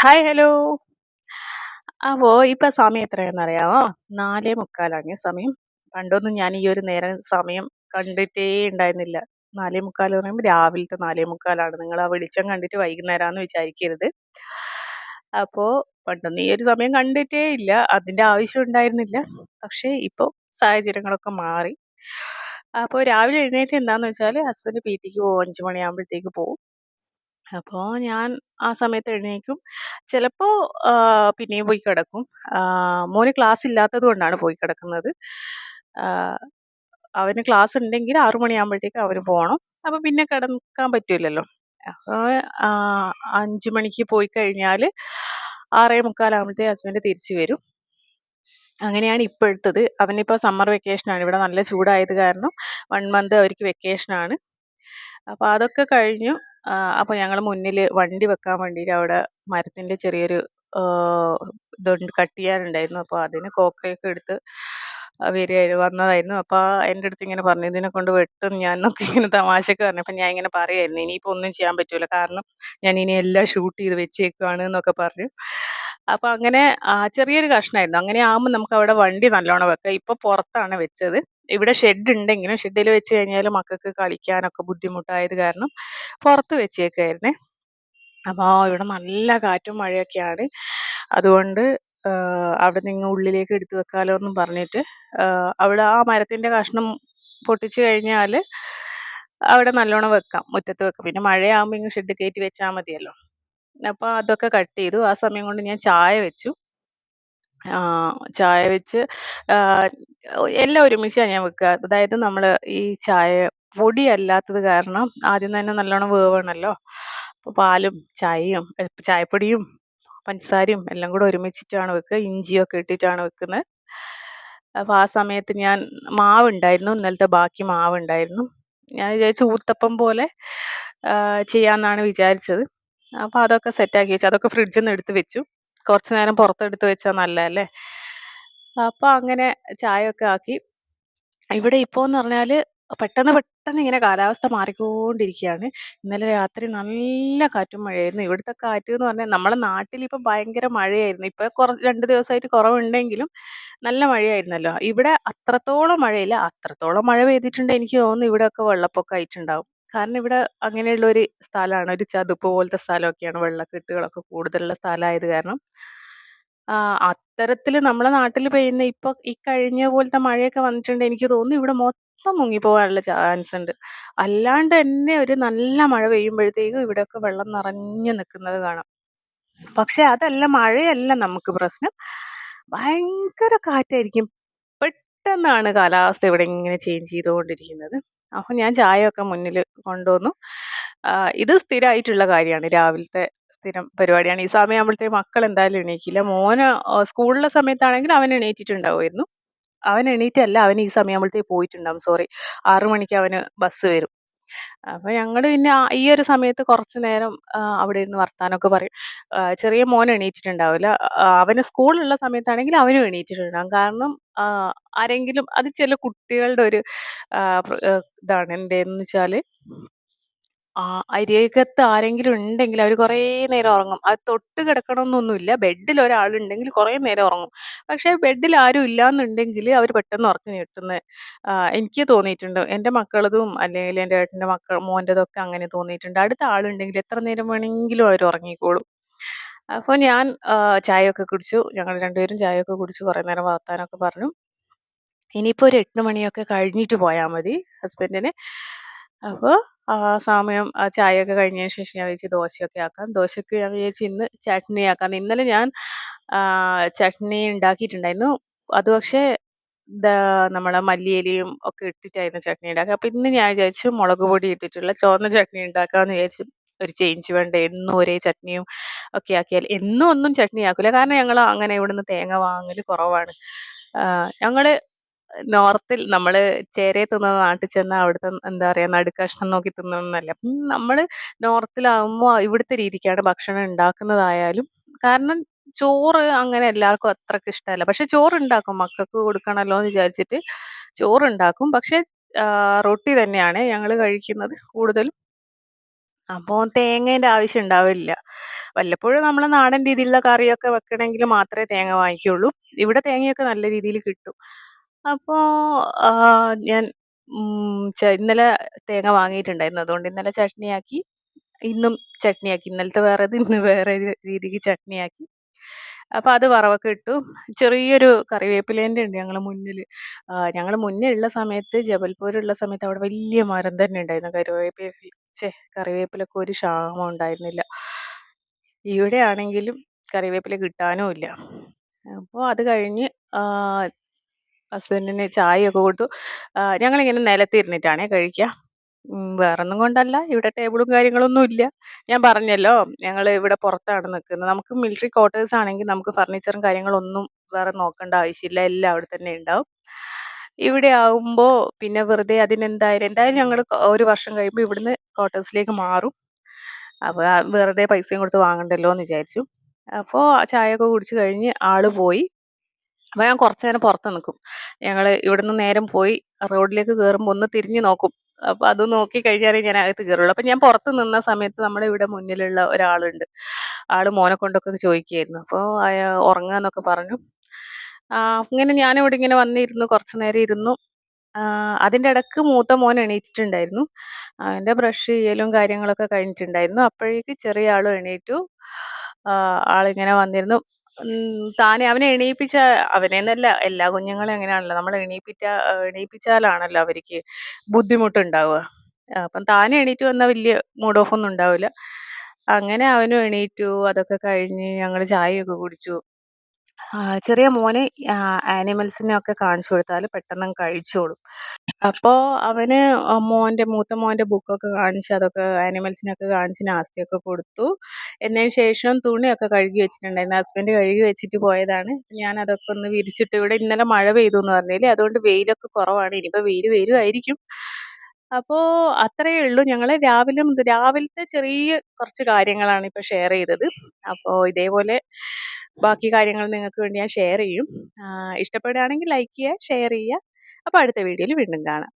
Hi hello. അപ്പോ ഇപ്പൊ സമയം എത്രയാണെന്നറിയാമോ നാലേ മുക്കാലാണ് സമയം. പണ്ടൊന്നും ഞാൻ ഈ ഒരു നേരം സമയം കണ്ടിട്ടേ ഉണ്ടായിരുന്നില്ല. നാലേ മുക്കാൽ എന്ന് പറയുമ്പോൾ രാവിലത്തെ 4:45 നിങ്ങൾ ആ വെളിച്ചം കണ്ടിട്ട് വൈകുന്നേരമാണെന്ന് വിചാരിക്കരുത്. അപ്പോൾ പണ്ടൊന്നും ഈ ഒരു സമയം കണ്ടിട്ടേ ഇല്ല. അതിന്റെ ആവശ്യം ഉണ്ടായിരുന്നില്ല. പക്ഷേ ഇപ്പൊ സാഹചര്യങ്ങളൊക്കെ മാറി. അപ്പോൾ രാവിലെ എഴുന്നേറ്റ് എന്താന്ന് വെച്ചാൽ ഹസ്ബൻഡ് പീടിക്ക് പോവും. 5 മണിയാകുമ്പഴത്തേക്ക് പോവും. അപ്പോ ഞാൻ ആ സമയത്ത് എഴുന്നേക്കും ചിലപ്പോൾ പിന്നെയും പോയി കിടക്കും. മോന് ക്ലാസ് ഇല്ലാത്തത് കൊണ്ടാണ് പോയി കിടക്കുന്നത്. അവന് ക്ലാസ് ഉണ്ടെങ്കിൽ ആറു മണിയാകുമ്പോഴത്തേക്ക് അവന് പോകണം അപ്പോൾ പിന്നെ കിടക്കാൻ പറ്റില്ലല്ലോ അപ്പോൾ അഞ്ച് 5 മണിക്ക് പോയി കഴിഞ്ഞാൽ ആറേ മുക്കാലാകുമ്പോഴത്തേക്ക് ഹസ്ബൻഡ് തിരിച്ചു വരും. അങ്ങനെയാണ് ഇപ്പോഴത്തത്. അവനിപ്പോൾ സമ്മർ വെക്കേഷനാണ്. ഇവിടെ നല്ല ചൂടായത് കാരണം വൺ മന്ത് അവർക്ക് വെക്കേഷനാണ്. അപ്പോൾ അതൊക്കെ കഴിഞ്ഞു. ആഹ് ഞങ്ങൾ മുന്നിൽ വണ്ടി വെക്കാൻ വേണ്ടിയിട്ട് അവിടെ മരത്തിന്റെ ചെറിയൊരു ഇതുണ്ട് കട്ട് ചെയ്യാനുണ്ടായിരുന്നു. അപ്പോൾ അതിന് കോക്കയൊക്കെ എടുത്ത് വരിക വന്നതായിരുന്നു. അപ്പോൾ എന്റെ അടുത്ത് ഇങ്ങനെ പറഞ്ഞു ഇതിനെ കൊണ്ട് വെട്ടും ഞാൻ എന്നൊക്കെ ഇങ്ങനെ തമാശക്ക് പറഞ്ഞു. അപ്പം ഞാൻ ഇങ്ങനെ പറയായിരുന്നു ഇനിയിപ്പോൾ ഒന്നും ചെയ്യാൻ പറ്റൂല. കാരണം ഞാൻ ഇനി എല്ലാം ഷൂട്ട് ചെയ്ത് വെച്ചേക്കുവാണ് എന്നൊക്കെ പറഞ്ഞു. അപ്പൊ അങ്ങനെ ചെറിയൊരു കഷ്ണമായിരുന്നു അങ്ങനെ ആകുമ്പോൾ നമുക്ക് അവിടെ വണ്ടി നല്ലോണം വെക്കാം. ഇപ്പൊ പുറത്താണ് വെച്ചത്. ഇവിടെ ഷെഡ് ഉണ്ടെങ്കിലും ഷെഡിൽ വെച്ച് കഴിഞ്ഞാൽ മക്കൾക്ക് കളിക്കാനൊക്കെ ബുദ്ധിമുട്ടായത് കാരണം പുറത്ത് വെച്ചേക്കായിരുന്നേ. അപ്പോൾ ഇവിടെ നല്ല കാറ്റും മഴയൊക്കെയാണ്. അതുകൊണ്ട് അവിടെ നിങ്ങൾ ഉള്ളിലേക്ക് എടുത്തു വെക്കാലോ എന്നും പറഞ്ഞിട്ട് അവിടെ ആ മരത്തിന്റെ കഷ്ണം പൊട്ടിച്ചു കഴിഞ്ഞാൽ അവിടെ നല്ലോണം വെക്കാം. മുറ്റത്ത് വെക്കാം. പിന്നെ മഴയാകുമ്പോൾ ഇങ്ങ് ഷെഡ് കയറ്റി വെച്ചാൽ മതിയല്ലോ. അപ്പൊ അതൊക്കെ കട്ട് ചെയ്തു. ആ സമയം കൊണ്ട് ഞാൻ ചായ വെച്ചു. ചായ വെച്ച് എല്ലാം ഒരുമിച്ചാണ് ഞാൻ വെക്കുക. അതായത് നമ്മൾ ഈ ചായ പൊടി അല്ലാത്തത് കാരണം ആദ്യം തന്നെ നല്ലോണം വേവണല്ലോ. അപ്പോൾ പാലും ചായയും ചായപ്പൊടിയും പഞ്ചസാരയും എല്ലാം കൂടെ ഒരുമിച്ചിട്ടാണ് വെക്കുക. ഇഞ്ചിയൊക്കെ ഇട്ടിട്ടാണ് വെക്കുന്നത്. അപ്പോൾ ആ സമയത്ത് ഞാൻ മാവ് മാവുണ്ടായിരുന്നു. ഇന്നലത്തെ ബാക്കി മാവ് ഉണ്ടായിരുന്നു ഞാൻ വിചാരിച്ചു ഊത്തപ്പം പോലെ ചെയ്യാമെന്നാണ് വിചാരിച്ചത്. അപ്പൊ അതൊക്കെ സെറ്റാക്കി വെച്ചു. അതൊക്കെ ഫ്രിഡ്ജിൽ നിന്ന് എടുത്ത് വെച്ചു. കുറച്ച് നേരം പുറത്തെടുത്ത് വെച്ചാൽ നല്ലതല്ലേ. അപ്പൊ അങ്ങനെ ചായയൊക്കെ ആക്കി. ഇവിടെ ഇപ്പോ എന്ന് പറഞ്ഞാൽ പെട്ടെന്ന് പെട്ടെന്ന് ഇങ്ങനെ കാലാവസ്ഥ മാറിക്കൊണ്ടിരിക്കുകയാണ്. ഇന്നലെ രാത്രി നല്ല കാറ്റും മഴയായിരുന്നു. ഇവിടുത്തെ കാറ്റ് എന്ന് പറഞ്ഞാൽ നമ്മളെ നാട്ടിൽ ഇപ്പൊ ഭയങ്കര മഴയായിരുന്നു. ഇപ്പൊ കുറ രണ്ട് ദിവസമായിട്ട് കുറവുണ്ടെങ്കിലും നല്ല മഴയായിരുന്നല്ലോ. ഇവിടെ അത്രത്തോളം മഴയില്ല. അത്രത്തോളം മഴ പെയ്തിട്ടുണ്ടെങ്കിൽ എനിക്ക് തോന്നുന്നു ഇവിടെയൊക്കെ വെള്ളപ്പൊക്കം ആയിട്ടുണ്ടാവും. കാരണം ഇവിടെ അങ്ങനെയുള്ള ഒരു സ്ഥലമാണ്. ഒരു ചതുപ്പ് പോലത്തെ സ്ഥലമൊക്കെയാണ്. വെള്ളക്കെട്ടുകളൊക്കെ കൂടുതലുള്ള സ്ഥലമായത് കാരണം അത്തരത്തിൽ നമ്മളെ നാട്ടിൽ പെയ്യുന്ന ഇപ്പൊ ഈ കഴിഞ്ഞ പോലത്തെ മഴയൊക്കെ വന്നിട്ടുണ്ട് എനിക്ക് തോന്നുന്നു ഇവിടെ മൊത്തം മുങ്ങിപ്പോകാനുള്ള ചാൻസ് ഉണ്ട്. അല്ലാണ്ട് തന്നെ ഒരു നല്ല മഴ പെയ്യുമ്പോഴത്തേക്കും ഇവിടെയൊക്കെ വെള്ളം നിറഞ്ഞു നിൽക്കുന്നത് കാണാം. പക്ഷെ അതല്ല മഴയല്ല നമുക്ക് പ്രശ്നം. ഭയങ്കര കാറ്റായിരിക്കും. പെട്ടെന്നാണ് കാലാവസ്ഥ ഇവിടെ ഇങ്ങനെ ചേഞ്ച് ചെയ്തുകൊണ്ടിരിക്കുന്നത്. അപ്പൊ ഞാൻ ചായയൊക്കെ മുന്നിൽ കൊണ്ടുവന്നു. ഇത് സ്ഥിരമായിട്ടുള്ള കാര്യമാണ്. രാവിലത്തെ സ്ഥിരം പരിപാടിയാണ്. ഈ സമയമാകുമ്പോഴത്തേക്ക് മക്കൾ എന്തായാലും എണീക്കില്ല. മോന് സ്കൂളിലെ സമയത്താണെങ്കിൽ അവൻ എണീറ്റിട്ടുണ്ടാവുമായിരുന്നു. അവൻ എണീറ്റല്ല അവൻ ഈ സമയമാകുമ്പോഴത്തേക്ക് പോയിട്ടുണ്ടാവും. സോറി ആറു മണിക്ക് അവന് ബസ് വരും. അപ്പൊ ഞങ്ങൾ പിന്നെ ഈ ഒരു സമയത്ത് കുറച്ച് നേരം അവിടെ ഇരുന്ന് വർത്താനമൊക്കെ പറയും. ചെറിയ മോൻ എണീറ്റിട്ടുണ്ടാവില്ല. അവന് സ്കൂളിലുള്ള സമയത്താണെങ്കിൽ അവനും എണീറ്റിട്ടുണ്ടാകും. കാരണം ആരെങ്കിലും അത് ചില കുട്ടികളുടെ ഒരു ഇതാണ്. എന്തെന്ന് വെച്ചാൽ ആഹ് അരികത്ത് ആരെങ്കിലും ഉണ്ടെങ്കിൽ അവർ കുറേ നേരം ഉറങ്ങും. അത് തൊട്ട് കിടക്കണമെന്നൊന്നുമില്ല. ബെഡിൽ ഒരാളുണ്ടെങ്കിൽ കുറേ നേരം ഉറങ്ങും. പക്ഷേ ബെഡിൽ ആരും ഇല്ലാന്നുണ്ടെങ്കിൽ അവർ പെട്ടെന്ന് ഉറക്കം നീട്ടുന്നത് എനിക്ക് തോന്നിയിട്ടുണ്ട്. എന്റെ മക്കളതും അല്ലെങ്കിൽ എന്റെ ഏട്ടന്റെ മക്കൾ മോന്റെതൊക്കെ അങ്ങനെ തോന്നിയിട്ടുണ്ട്. അടുത്ത ആളുണ്ടെങ്കിൽ എത്ര നേരം വേണമെങ്കിലും അവർ ഉറങ്ങിക്കോളും. അപ്പോൾ ഞാൻ ചായയൊക്കെ കുടിച്ചു. ഞങ്ങൾ രണ്ടുപേരും ചായയൊക്കെ കുടിച്ചു. കുറേ നേരം വർത്താനൊക്കെ പറഞ്ഞു. ഇനിയിപ്പോ ഒരു 8 മണിയൊക്കെ കഴിഞ്ഞിട്ട് പോയാ മതി ഹസ്ബൻഡിന്. അപ്പൊ ആ സമയം ആ ചായയൊക്കെ കഴിഞ്ഞതിന് ശേഷം ഞാൻ വിചാരിച്ചു ദോശയൊക്കെ ആക്കാം. ദോശയ്ക്ക് ഞാൻ വിചാരിച്ചു ഇന്ന് ചട്നി ആക്കാം ഇന്നലെ ഞാൻ ചട്നി ഉണ്ടാക്കിയിട്ടുണ്ടായിരുന്നു. അത് പക്ഷേ നമ്മളെ മല്ലിയിലയും ഒക്കെ ഇട്ടിട്ടായിരുന്നു ചട്നി ഉണ്ടാക്കുക. അപ്പൊ ഇന്ന് ഞാൻ വിചാരിച്ചു മുളക് പൊടി ഇട്ടിട്ടുള്ള ചുവന്ന ചട്നി ഉണ്ടാക്കാന്ന് വിചാരിച്ചു. ഒരു ചേഞ്ച് വേണ്ട എന്നും ഒരേ ചട്നിയും ഒക്കെ ആക്കിയാൽ എന്നും ഒന്നും ചട്നി ആക്കൂല. കാരണം ഞങ്ങൾ അങ്ങനെ ഇവിടുന്ന് തേങ്ങ വാങ്ങൽ കുറവാണ്. ഞങ്ങൾ നോർത്തിൽ നമ്മൾ ചേരയെ തിന്നുന്ന നാട്ടിൽ ചെന്നാൽ അവിടുത്തെ എന്താ പറയാ നടുക്കഷ്ണം നോക്കി തിന്നണമെന്നല്ല അപ്പം നോർത്തിൽ നോർത്തിലാവുമ്പോ ഇവിടുത്തെ രീതിക്കാണ് ഭക്ഷണം ഉണ്ടാക്കുന്നതായാലും കാരണം ചോറ് അങ്ങനെ എല്ലാവർക്കും അത്രയ്ക്ക് ഇഷ്ടമല്ല. പക്ഷെ ചോറുണ്ടാക്കും. മക്കൾക്ക് കൊടുക്കണല്ലോ എന്ന് വിചാരിച്ചിട്ട് ചോറുണ്ടാക്കും. പക്ഷെ റൊട്ടി തന്നെയാണ് ഞങ്ങൾ കഴിക്കുന്നത് കൂടുതലും. അപ്പോൾ തേങ്ങേന്റെ ആവശ്യം ഉണ്ടാവില്ല വല്ലപ്പോഴും നമ്മൾ നാടൻ രീതിയിലുള്ള കറിയൊക്കെ വെക്കണമെങ്കിൽ മാത്രമേ തേങ്ങ വാങ്ങിക്കുള്ളൂ ഇവിടെ തേങ്ങയൊക്കെ നല്ല രീതിയിൽ കിട്ടും അപ്പോൾ ഞാൻ ഇന്നലെ തേങ്ങ വാങ്ങിയിട്ടുണ്ടായിരുന്നു. അതുകൊണ്ട് ഇന്നലെ ചട്നിയാക്കി ഇന്നും ചട്നിയാക്കി. ഇന്നലത്തെ വേറേത് ഇന്ന് വേറെ രീതിക്ക് ചട്നിയാക്കി. അപ്പോൾ അത് വറവൊക്കെ ഇട്ടു. ചെറിയൊരു കറിവേപ്പിലേന്റെ ഉണ്ട് ഞങ്ങളെ മുന്നിൽ ഞങ്ങൾ മുന്നേ ഉള്ള സമയത്ത് ജബൽപൂരുള്ള സമയത്ത് അവിടെ വലിയ മരം തന്നെ ഉണ്ടായിരുന്നു. കറിവേപ്പില ഛേ കറിവേപ്പിലൊക്കെ ഒരു ക്ഷാമം ഉണ്ടായിരുന്നില്ല. ഇവിടെയാണെങ്കിലും കറിവേപ്പില കിട്ടാനും ഇല്ല അപ്പോൾ അത് കഴിഞ്ഞ് ഹസ്ബൻഡിന് ചായയൊക്കെ കൊടുത്തു. ഞങ്ങളിങ്ങനെ നിലത്തിരുന്നിട്ടാണേ കഴിക്കുക വേറൊന്നും കൊണ്ടല്ല. ഇവിടെ ടേബിളും കാര്യങ്ങളൊന്നും ഇല്ല. ഞാൻ പറഞ്ഞല്ലോ ഞങ്ങൾ ഇവിടെ പുറത്താണ് നിൽക്കുന്നത് നമുക്ക് മിലിറ്ററി ക്വാർട്ടേഴ്സ് ആണെങ്കിൽ നമുക്ക് ഫർണിച്ചറും കാര്യങ്ങളൊന്നും വേറെ നോക്കേണ്ട ആവശ്യമില്ല. എല്ലാം അവിടെ തന്നെ ഉണ്ടാവും. ഇവിടെ ആവുമ്പോൾ പിന്നെ വെറുതെ അതിനെന്തായാലും എന്തായാലും ഞങ്ങൾ ഒരു വർഷം കഴിയുമ്പോൾ ഇവിടുന്ന് ക്വാർട്ടേഴ്സിലേക്ക് മാറും. അപ്പോൾ വെറുതെ പൈസയും കൊടുത്ത് വാങ്ങണ്ടല്ലോ എന്ന് വിചാരിച്ചു. അപ്പോൾ ചായയൊക്കെ കുടിച്ച് കഴിഞ്ഞ് ആൾ പോയി. അപ്പോൾ ഞാൻ കുറച്ച് നേരം പുറത്ത് നിൽക്കും ഞങ്ങൾ ഇവിടുന്ന് നേരം പോയി റോഡിലേക്ക് കയറുമ്പോൾ ഒന്ന് തിരിഞ്ഞു നോക്കും. അപ്പോൾ അത് നോക്കി കഴിഞ്ഞാലേ ഞാൻ അകത്ത് കയറുള്ളൂ അപ്പം ഞാൻ പുറത്ത് നിന്ന സമയത്ത് നമ്മുടെ ഇവിടെ മുന്നിലുള്ള ഒരാളുണ്ട്. ആൾ മോനെ കൊണ്ടൊക്കെ ചോദിക്കുകയായിരുന്നു. അപ്പോൾ അയാൾ ഉറങ്ങാന്നൊക്കെ പറഞ്ഞു. അങ്ങനെ ഞാനിവിടെ ഇങ്ങനെ വന്നിരുന്നു കുറച്ച് നേരം ഇരുന്നു. അതിന്റെ ഇടയ്ക്ക് മൂത്ത മോൻ എണീറ്റിട്ടുണ്ടായിരുന്നു. അവന്റെ ബ്രഷ് ചെയ്യലും കാര്യങ്ങളൊക്കെ കഴിഞ്ഞിട്ടുണ്ടായിരുന്നു. അപ്പോഴേക്ക് ചെറിയ ആളും എണീറ്റു. ആളിങ്ങനെ വന്നിരുന്നു. താനെ അവനെ എണീപ്പിച്ച അവനെന്നല്ല എല്ലാ കുഞ്ഞുങ്ങളും അങ്ങനെയാണല്ലോ നമ്മൾ എണീപ്പിച്ച എണീപ്പിച്ചാലാണല്ലോ അവർക്ക് ബുദ്ധിമുട്ടുണ്ടാവുക. അപ്പം താനെ എണീറ്റ് വന്ന വലിയ മൂഡ് ഓഫ് ഒന്നും ഉണ്ടാവില്ല. അങ്ങനെ അവനും എണീറ്റു അതൊക്കെ കഴിഞ്ഞ് ഞങ്ങൾ ചായയൊക്കെ കുടിച്ചു. ചെറിയ മോന് ആനിമൽസിനെ ഒക്കെ കാണിച്ചു കൊടുത്താൽ പെട്ടെന്ന് കഴിച്ചോളും. അപ്പോൾ അവന് മോന്റെ മൂത്ത മോന്റെ ബുക്കൊക്കെ കാണിച്ച് അതൊക്കെ ആനിമൽസിനൊക്കെ കാണിച്ച് നാസ്തിയൊക്കെ കൊടുത്തു. എന്നതിന് ശേഷം തുണിയൊക്കെ കഴുകി വെച്ചിട്ടുണ്ടായിരുന്നു. ഹസ്ബൻഡ് കഴുകി വെച്ചിട്ട് പോയതാണ്. ഞാൻ അതൊക്കെ ഒന്ന് വിരിച്ചിട്ട് ഇവിടെ ഇന്നലെ മഴ പെയ്തു എന്ന് പറഞ്ഞില്ലേ അതുകൊണ്ട് വെയിലൊക്കെ കുറവാണ്. ഇനിയിപ്പോൾ വെയിൽ വരുമായിരിക്കും അപ്പോൾ അത്രയേ ഉള്ളൂ. ഞങ്ങൾ രാവിലെ രാവിലത്തെ ചെറിയ കുറച്ച് കാര്യങ്ങളാണ് ഇപ്പോൾ ഷെയർ ചെയ്തത്. അപ്പോൾ ഇതേപോലെ ബാക്കി കാര്യങ്ങൾ നിങ്ങൾക്ക് വേണ്ടി ഞാൻ ഷെയർ ചെയ്യും. ഇഷ്ടപ്പെടുകയാണെങ്കിൽ ലൈക്ക് ചെയ്യുക ഷെയർ ചെയ്യുക. അപ്പോൾ അടുത്ത വീഡിയോയിൽ വീണ്ടും കാണാം.